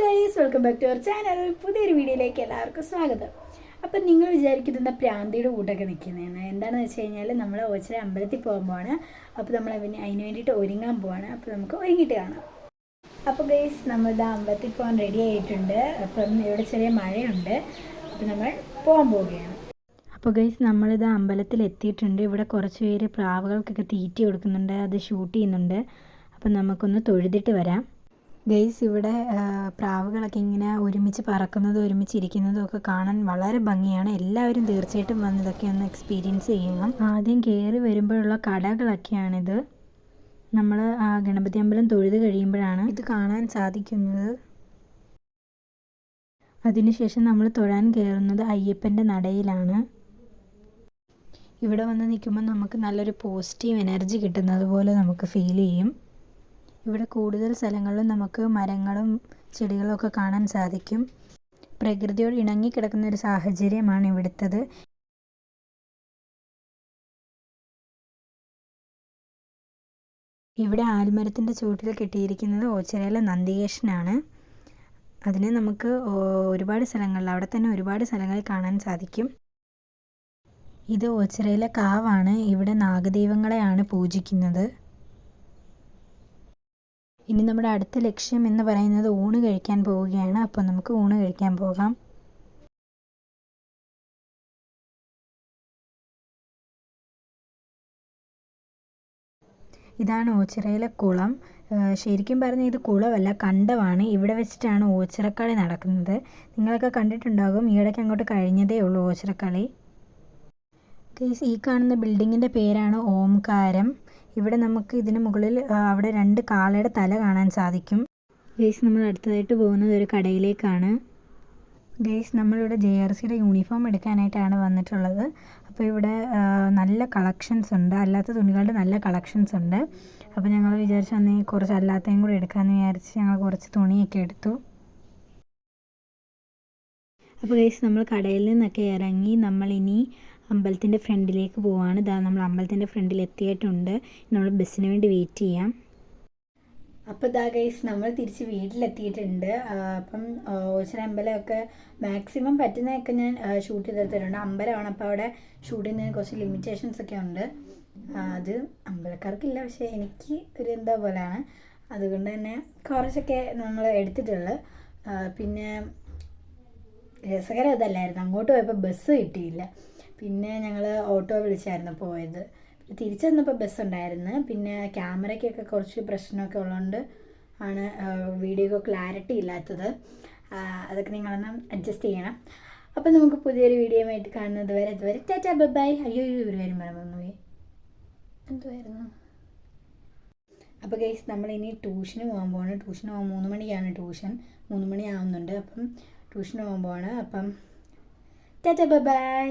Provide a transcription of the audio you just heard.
Guys welcome back to our channel പുതിയൊരു വീഡിയോയിലേക്ക് എല്ലാവർക്കും സ്വാഗതം. അപ്പം നിങ്ങൾ വിചാരിക്കുന്ന പ്രാന്തിയുടെ കൂട്ടൊക്കെ നിൽക്കുന്നതെന്ന് എന്താണെന്ന് വെച്ച് കഴിഞ്ഞാൽ നമ്മൾ ഓച്ചിറ അമ്പലത്തിൽ പോകുമ്പോഴാണ് അപ്പോൾ നമ്മൾ അതിന് അതിന് വേണ്ടിയിട്ട് ഒരുങ്ങാൻ പോവാണ്. അപ്പോൾ നമുക്ക് ഒരുങ്ങിയിട്ട് കാണാം. അപ്പോൾ ഗൈസ് നമ്മളിത് അമ്പലത്തിൽ പോകാൻ റെഡി ആയിട്ടുണ്ട്. അപ്പം ഇവിടെ ചെറിയ മഴയുണ്ട്. അപ്പോൾ നമ്മൾ പോകാൻ പോവുകയാണ്. അപ്പോൾ ഗൈസ് നമ്മളിത് അമ്പലത്തിൽ എത്തിയിട്ടുണ്ട്. ഇവിടെ കുറച്ച് പേര് പ്രാവുകൾക്കൊക്കെ തീറ്റി കൊടുക്കുന്നുണ്ട്. അത് ഷൂട്ട് ചെയ്യുന്നുണ്ട്. അപ്പം നമുക്കൊന്ന് തൊഴുതിട്ട് വരാം. ഗൈസ് ഇവിടെ പ്രാവുകളൊക്കെ ഇങ്ങനെ ഒരുമിച്ച് പറക്കുന്നതും ഒരുമിച്ച് ഇരിക്കുന്നതും ഒക്കെ കാണാൻ വളരെ ഭംഗിയാണ്. എല്ലാവരും തീർച്ചയായിട്ടും വന്ന് ഇതൊക്കെ ഒന്ന് എക്സ്പീരിയൻസ് ചെയ്യണം. ആദ്യം കയറി വരുമ്പോഴുള്ള കടകളൊക്കെയാണിത്. നമ്മൾ ഗണപതി അമ്പലം തൊഴുത് കഴിയുമ്പോഴാണ് ഇത് കാണാൻ സാധിക്കുന്നത്. അതിനുശേഷം നമ്മൾ തൊഴാൻ കയറുന്നത് അയ്യപ്പന്റെ നടയിലാണ്. ഇവിടെ വന്ന് നിൽക്കുമ്പോൾ നമുക്ക് നല്ലൊരു പോസിറ്റീവ് എനർജി കിട്ടുന്നത് പോലെ നമുക്ക് ഫീൽ ചെയ്യും. ഇവിടെ കൂടുതൽ സ്ഥലങ്ങളിലും നമുക്ക് മരങ്ങളും ചെടികളും ഒക്കെ കാണാൻ സാധിക്കും. പ്രകൃതിയോട് ഇണങ്ങിക്കിടക്കുന്ന ഒരു സാഹചര്യമാണ് ഇവിടുത്തത്. ഇവിടെ ആൽമരത്തിന്റെ ചുവട്ടിൽ കെട്ടിയിരിക്കുന്നത് ഓച്ചിറയിലെ നന്ദികേശനാണ്. അതിനെ നമുക്ക് ഒരുപാട് സ്ഥലങ്ങളിൽ അവിടെ തന്നെ ഒരുപാട് സ്ഥലങ്ങളിൽ കാണാൻ സാധിക്കും. ഇത് ഓച്ചിറയിലെ കാവാണ്. ഇവിടെ നാഗദൈവങ്ങളെയാണ് പൂജിക്കുന്നത്. ഇനി നമ്മുടെ അടുത്ത ലക്ഷ്യം എന്ന് പറയുന്നത് ഊണ് കഴിക്കാൻ പോവുകയാണ്. അപ്പോൾ നമുക്ക് ഊണ് കഴിക്കാൻ പോകാം. ഇതാണ് ഓച്ചിറയിലെ കുളം. ശരിക്കും പറഞ്ഞാൽ ഇത് കുളമല്ല കണ്ടമാണ് ഇവിടെ വെച്ചിട്ടാണ് ഓച്ചിറക്കളി നടക്കുന്നത്. നിങ്ങളൊക്കെ കണ്ടിട്ടുണ്ടാകും ഈയിടയ്ക്ക് അങ്ങോട്ട് കഴിഞ്ഞതേ ഉള്ളൂ ഓച്ചിറക്കളി. ഈ കാണുന്ന ബിൽഡിങ്ങിന്റെ പേരാണ് ഓംകാരം. ഇവിടെ നമുക്ക് ഇതിന് മുകളിൽ അവിടെ രണ്ട് കാളയുടെ തല കാണാൻ സാധിക്കും. ഗൈസ് നമ്മൾ അടുത്തതായിട്ട് പോകുന്നത് ഒരു കടയിലേക്കാണ്. ഗൈസ് നമ്മളിവിടെ ജെ ആർ സിയുടെ യൂണിഫോം എടുക്കാനായിട്ടാണ് വന്നിട്ടുള്ളത്. അപ്പോൾ ഇവിടെ നല്ല കളക്ഷൻസ് ഉണ്ട്. അല്ലാത്ത തുണികളുടെ നല്ല കളക്ഷൻസ് ഉണ്ട്. അപ്പോൾ ഞങ്ങൾ വിചാരിച്ചു അന്നേ കുറച്ച് അല്ലാത്തതും കൂടി എടുക്കാമെന്ന് വിചാരിച്ച് ഞങ്ങൾ കുറച്ച് തുണിയൊക്കെ എടുത്തു. അപ്പോൾ ഗൈസ് നമ്മൾ കടയിൽ നിന്നൊക്കെ ഇറങ്ങി നമ്മളിനി അമ്പലത്തിന്റെ ഫ്രണ്ടിലേക്ക് പോവാണ്. ഇതാ നമ്മൾ അമ്പലത്തിന്റെ ഫ്രണ്ടിൽ എത്തിയിട്ടുണ്ട് നമ്മൾ ബസ്സിന് വേണ്ടി വെയിറ്റ് ചെയ്യാം. അപ്പോൾ ഇതാ ഗൈസ് നമ്മൾ തിരിച്ച് വീട്ടിലെത്തിയിട്ടുണ്ട്. അപ്പം ഓച്ചിറ അമ്പലമൊക്കെ മാക്സിമം പറ്റുന്നതൊക്കെ ഞാൻ ഷൂട്ട് ചെയ്തെടുത്തിട്ടുണ്ട് അമ്പലമാണ് അപ്പോൾ അവിടെ ഷൂട്ട് ചെയ്യുന്നതിന് കുറച്ച് ലിമിറ്റേഷൻസ് ഒക്കെ ഉണ്ട്. അത് അമ്പലക്കാർക്കില്ല. പക്ഷേ എനിക്ക് ഒരു എന്താ പോലെയാണ്. അതുകൊണ്ട് തന്നെ കുറച്ചൊക്കെ നമ്മൾ എടുത്തിട്ടുള്ളു. പിന്നെ രസകരം ഇതല്ലായിരുന്നു അങ്ങോട്ട് പോയപ്പോൾ ബസ് കിട്ടിയില്ല. പിന്നെ ഞങ്ങൾ ഓട്ടോ വിളിച്ചായിരുന്നു പോയത്. തിരിച്ചു വന്നപ്പോൾ ബസ് ഉണ്ടായിരുന്നു. പിന്നെ ക്യാമറയ്ക്കൊക്കെ കുറച്ച് പ്രശ്നമൊക്കെ ഉള്ളതുകൊണ്ട് ആണ് വീഡിയോ ക്ലാരിറ്റി ഇല്ലാത്തത്. അതൊക്കെ നിങ്ങളൊന്ന് അഡ്ജസ്റ്റ് ചെയ്യണം. അപ്പോൾ നമുക്ക് പുതിയൊരു വീഡിയോ ആയിട്ട് കാണുന്നത് വരെ അതുവരെ ടാറ്റാ ബൈ അയ്യോ ഒരു കാര്യം മറന്നു പോയി. എന്തുവായിരുന്നു? അപ്പോൾ ഗൈസ് നമ്മൾ ഇനി ട്യൂഷന് പോകാൻ പോകണം ട്യൂഷന് പോകാൻ മൂന്ന് മണിക്കാണ് ട്യൂഷൻ മൂന്ന് മണി ആവുന്നുണ്ട്. അപ്പം ട്യൂഷന് പോകാൻ പോവാണ്. അപ്പം ടാറ്റാ ബൈ